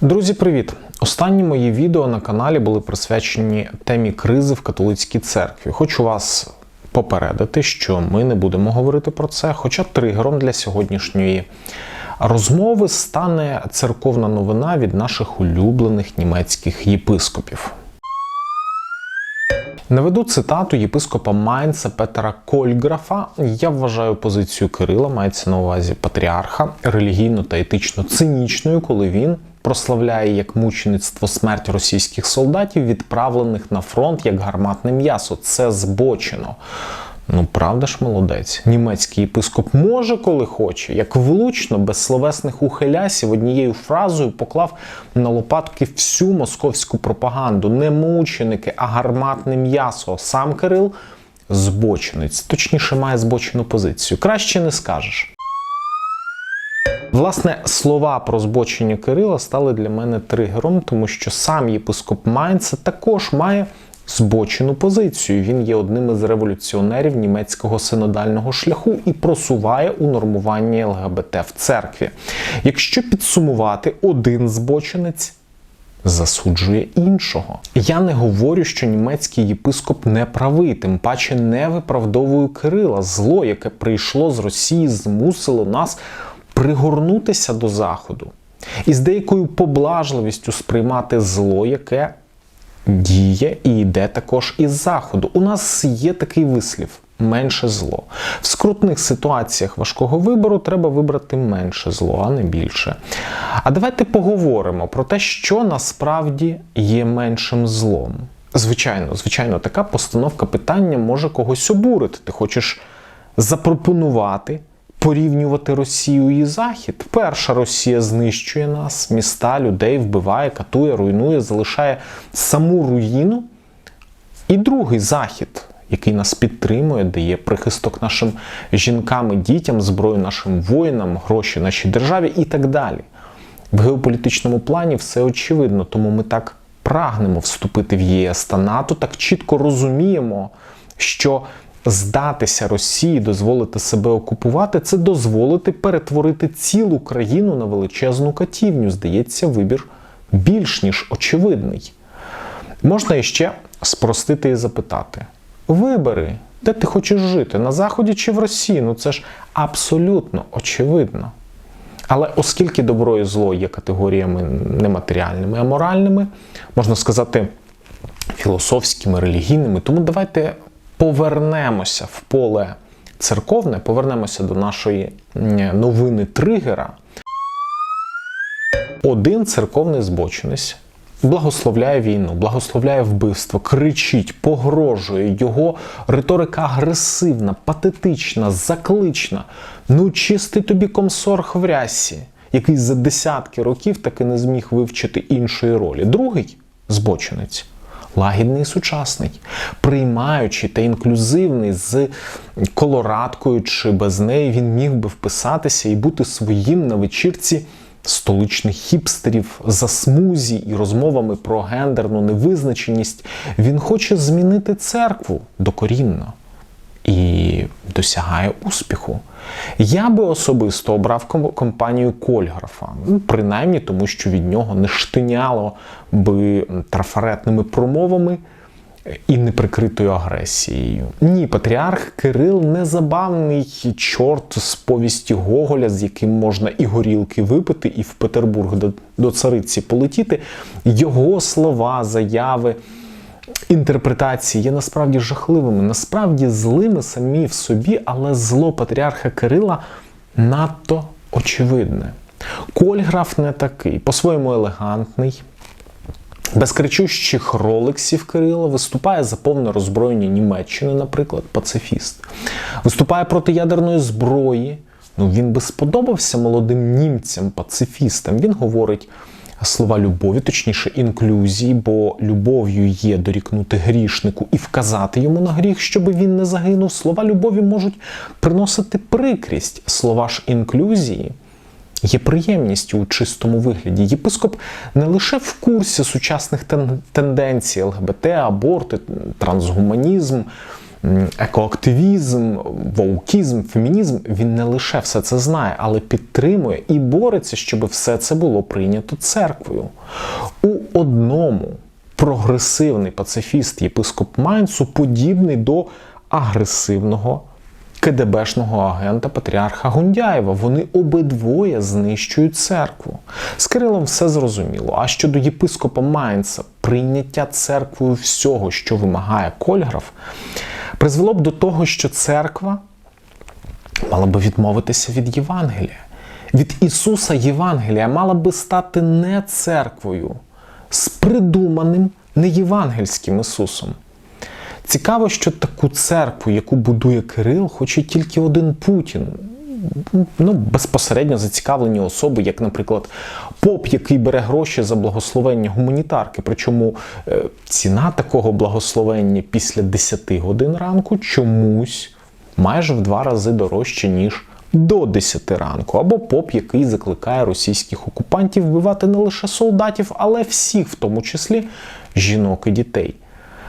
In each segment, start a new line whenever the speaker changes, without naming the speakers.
Друзі, привіт! Останні мої відео на каналі були присвячені темі кризи в католицькій церкві. Хочу вас попередити, що ми не будемо говорити про це, хоча тригером для сьогоднішньої розмови стане церковна новина від наших улюблених німецьких єпископів. Наведу цитату єпископа Майнца Петера Кольграфа. Я вважаю позицію Кирила, мається на увазі патріарха, релігійно та етично цинічною, коли він прославляє як мучеництво смерть російських солдатів, відправлених на фронт як гарматне м'ясо. Це збочено. Ну, правда ж, молодець. Німецький єпископ може, коли хоче, як влучно, без словесних ухилясів, однією фразою поклав на лопатки всю московську пропаганду. Не мученики, а гарматне м'ясо. Сам Кирил збочинець, точніше, має збочену позицію. Краще не скажеш. Власне, слова про збочення Кирила стали для мене тригером, тому що сам єпископ Майнца також має збочену позицію. Він є одним із революціонерів німецького синодального шляху і просуває унормування ЛГБТ в церкві. Якщо підсумувати, один збочинець. Засуджує іншого. Я не говорю, що німецький єпископ не правий, тим паче не виправдовую Кирила. Зло, яке прийшло з Росії, змусило нас пригорнутися до Заходу і з деякою поблажливістю сприймати зло, яке діє і йде також із Заходу. У нас є такий вислів. Менше зло. В скрутних ситуаціях важкого вибору треба вибрати менше зло, а не більше. А давайте поговоримо про те, що насправді є меншим злом. Звичайно, звичайно, така постановка питання може когось обурити. Ти хочеш запропонувати порівнювати Росію і Захід. Перша Росія знищує нас, міста, людей вбиває, катує, руйнує, залишає саму руїну. І другий захід, який нас підтримує, дає прихисток нашим жінкам і дітям, зброю нашим воїнам, гроші нашій державі і так далі. В геополітичному плані все очевидно, тому ми так прагнемо вступити в ЄС та НАТО, так чітко розуміємо, що здатися Росії, дозволити себе окупувати, це дозволити перетворити цілу країну на величезну катівню. Здається, вибір більш ніж очевидний. Можна іще спростити і запитати: вибери, де ти хочеш жити, на Заході чи в Росії? Ну це ж абсолютно очевидно. Але оскільки добро і зло є категоріями нематеріальними, а моральними, можна сказати, філософськими, релігійними, тому давайте повернемося в поле церковне, повернемося до нашої новини тригера. Один церковний збочинець благословляє війну, благословляє вбивство, кричить, погрожує. Його риторика агресивна, патетична, заклична. Ну, чистий тобі комсорг в рясі, який за десятки років таки не зміг вивчити іншої ролі. Другий збочинець лагідний і сучасний, приймаючий та інклюзивний з колорадкою чи без неї, він міг би вписатися і бути своїм на вечірці столичних хіпстерів за смузі і розмовами про гендерну невизначеність. Він хоче змінити церкву докорінно. І досягає успіху. Я би особисто обрав компанію Кольграфа, ну, принаймні тому, що від нього не штиняло би трафаретними промовами і неприкритою агресією. Ні, патріарх Кирил не забавний чорт з повісті Гоголя, з яким можна і горілки випити, і в Петербург до, до цариці полетіти. Його слова, заяви інтерпретації є насправді жахливими, насправді злими самі в собі, але зло патріарха Кирила надто очевидне. Кольграф не такий, по-своєму елегантний. Без кричущих ролексів Кирила виступає за повне роззброєння Німеччини, наприклад, пацифіст. Виступає проти ядерної зброї. Ну, Він би сподобався молодим німцям, пацифістам. Він говорить слова любові, точніше, інклюзії, бо любов'ю є дорікнути грішнику і вказати йому на гріх, щоб він не загинув. Слова любові можуть приносити прикрість. Слова ж інклюзії. Є приємністю у чистому вигляді. Єпископ не лише в курсі сучасних тенденцій ЛГБТ, аборти, трансгуманізм, екоактивізм, воукізм, фемінізм, він не лише все це знає, але підтримує і бореться, щоб все це було прийнято церквою. У одному прогресивний пацифіст єпископ Майнцу подібний до агресивного КДБшного агента Патріарха Гундяєва. Вони обидвоє знищують церкву. З Кирилом все зрозуміло. А щодо єпископа Майнца, прийняття церквою всього, що вимагає Кольграф, призвело б до того, що церква мала би відмовитися від Євангелія. Від Ісуса Євангелія мала би стати не церквою, з придуманим неєвангельським Ісусом. Цікаво, що таку церкву, яку будує Кирил, хоче тільки один Путін. Ну, безпосередньо зацікавлені особи, як, наприклад, поп, який бере гроші за благословення гуманітарки. Причому е, ціна такого благословення після 10 годин ранку чомусь майже в два рази дорожче, ніж до 10 ранку. Або поп, який закликає російських окупантів вбивати не лише солдатів, але всіх, в тому числі жінок і дітей.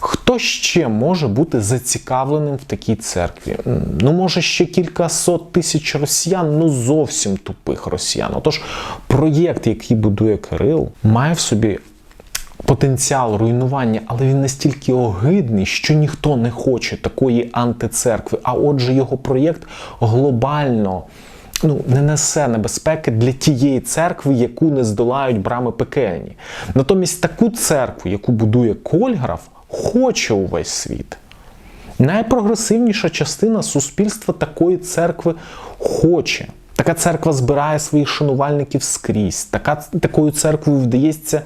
Хто ще може бути зацікавленим в такій церкві? Ну, може, ще кілька сот тисяч росіян, ну зовсім тупих росіян. Отож, проєкт, який будує Кирил, має в собі потенціал руйнування, але він настільки огидний, що ніхто не хоче такої антицеркви. А отже, його проєкт глобально. Ну, не несе небезпеки для тієї церкви, яку не здолають брами пекельні. Натомість таку церкву, яку будує Кольграф, хоче увесь світ. Найпрогресивніша частина суспільства такої церкви хоче. Така церква збирає своїх шанувальників скрізь. Така, такою церквою вдається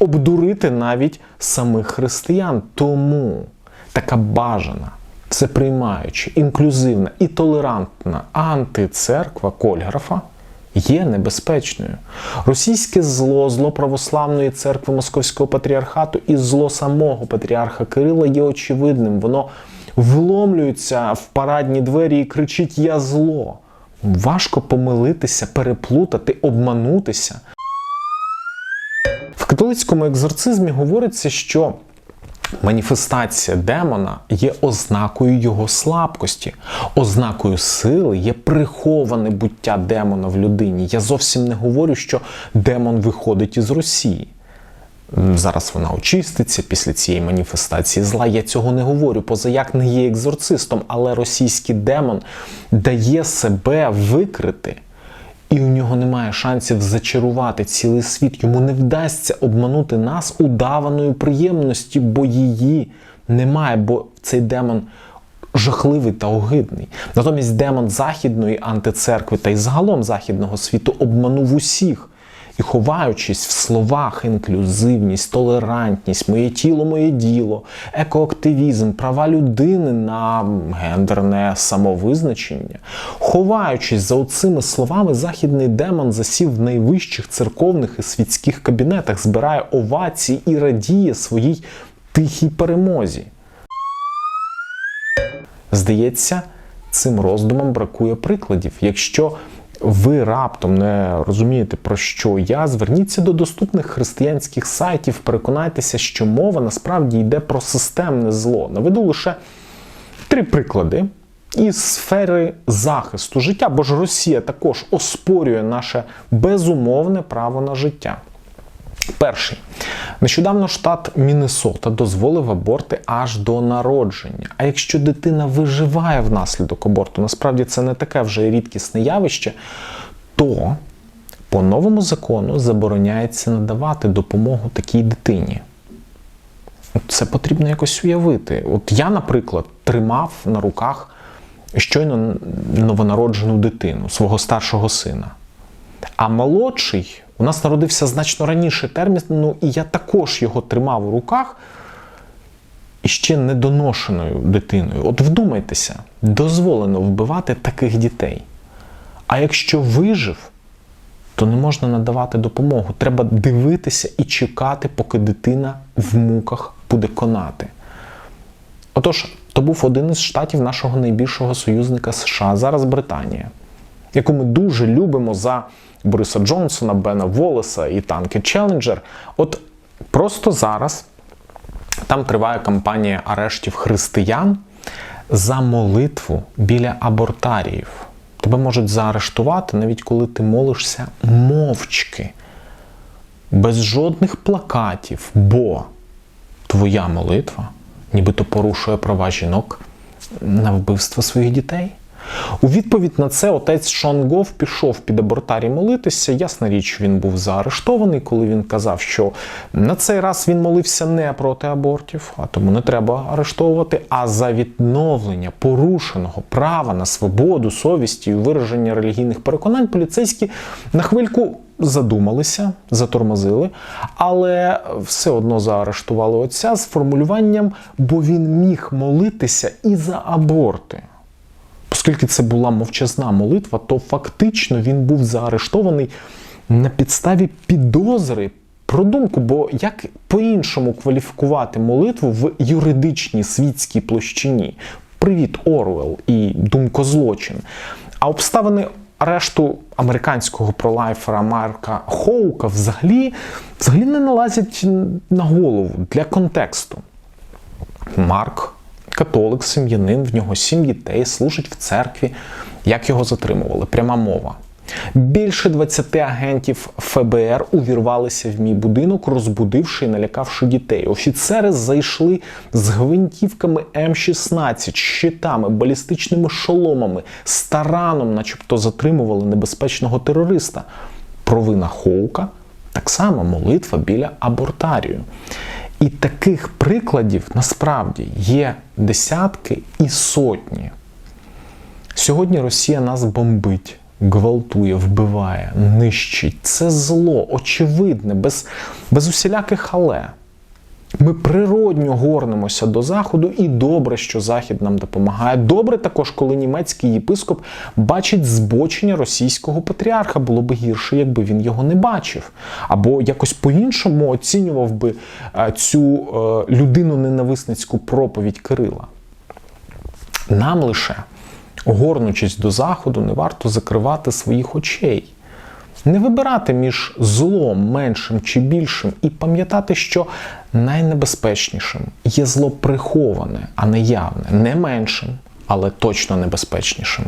обдурити навіть самих християн. Тому така бажана, всеприймаюча, інклюзивна і толерантна антицерква Кольграфа є небезпечною. Російське зло, зло православної церкви Московського патріархату і зло самого патріарха Кирила є очевидним. Воно вломлюється в парадні двері і кричить Я зло. Важко помилитися, переплутати, обманутися. В католицькому екзорцизмі говориться, що Маніфестація демона є ознакою його слабкості, ознакою сили є приховане буття демона в людині. Я зовсім не говорю, що демон виходить із Росії. Зараз вона очиститься після цієї маніфестації зла. Я цього не говорю, поза як не є екзорцистом, але російський демон дає себе викрити. І у нього немає шансів зачарувати цілий світ. Йому не вдасться обманути нас удаваною приємності, бо її немає, бо цей демон жахливий та огидний. Натомість демон західної антицеркви та й загалом західного світу обманув усіх. І ховаючись в словах інклюзивність, толерантність, моє тіло, моє діло, екоактивізм, права людини на гендерне самовизначення, ховаючись за оцими словами, західний демон засів в найвищих церковних і світських кабінетах, збирає овації і радіє своїй тихій перемозі. Здається, цим роздумам бракує прикладів. Якщо ви раптом не розумієте, про що я, зверніться до доступних християнських сайтів, переконайтеся, що мова насправді йде про системне зло. Наведу лише три приклади із сфери захисту життя, бо ж Росія також оспорює наше безумовне право на життя. Перший. Нещодавно штат Міннесота дозволив аборти аж до народження. А якщо дитина виживає внаслідок аборту, насправді це не таке вже рідкісне явище, то по новому закону забороняється надавати допомогу такій дитині. Це потрібно якось уявити. От я, наприклад, тримав на руках щойно новонароджену дитину, свого старшого сина. А молодший у нас народився значно раніше термін, ну і я також його тримав у руках і ще недоношеною дитиною. От вдумайтеся, дозволено вбивати таких дітей. А якщо вижив, то не можна надавати допомогу. Треба дивитися і чекати, поки дитина в муках буде конати. Отож, то був один із штатів нашого найбільшого союзника США, зараз Британія, яку ми дуже любимо за Бориса Джонсона, Бена Волеса і танки Челленджер. От просто зараз там триває кампанія арештів християн за молитву біля абортаріїв. Тебе можуть заарештувати, навіть коли ти молишся мовчки, без жодних плакатів, бо твоя молитва нібито порушує права жінок на вбивство своїх дітей. У відповідь на це отець Шон Гов пішов під абортарій молитися. Ясна річ, він був заарештований, коли він казав, що на цей раз він молився не проти абортів, а тому не треба арештовувати, а за відновлення порушеного права на свободу, совісті і вираження релігійних переконань поліцейські на хвильку задумалися, затормозили, але все одно заарештували отця з формулюванням, бо він міг молитися і за аборти. Оскільки це була мовчазна молитва, то фактично він був заарештований на підставі підозри про думку, бо як по-іншому кваліфікувати молитву в юридичній світській площині? Привіт, Орвел і думкозлочин. А обставини арешту американського пролайфера Марка Хоука взагалі, взагалі не налазять на голову для контексту. Марк католик, сім'янин, в нього сім дітей, служить в церкві. Як його затримували? Пряма мова. Більше 20 агентів ФБР увірвалися в мій будинок, розбудивши і налякавши дітей. Офіцери зайшли з гвинтівками М16, щитами, балістичними шоломами, стараном, начебто затримували небезпечного терориста. Провина Хоука так само молитва біля абортарію. І таких прикладів насправді є десятки і сотні. Сьогодні Росія нас бомбить, гвалтує, вбиває, нищить. Це зло, очевидне, без, без усіляких але. Ми природньо горнемося до Заходу, і добре, що Захід нам допомагає. Добре також, коли німецький єпископ бачить збочення російського патріарха. Було б гірше, якби він його не бачив. Або якось по-іншому оцінював би е, цю е, людину-ненависницьку проповідь Кирила. Нам лише, горнучись до Заходу, не варто закривати своїх очей. Не вибирати між злом меншим чи більшим, і пам'ятати, що найнебезпечнішим є зло приховане, а не явне, не меншим, але точно небезпечнішим.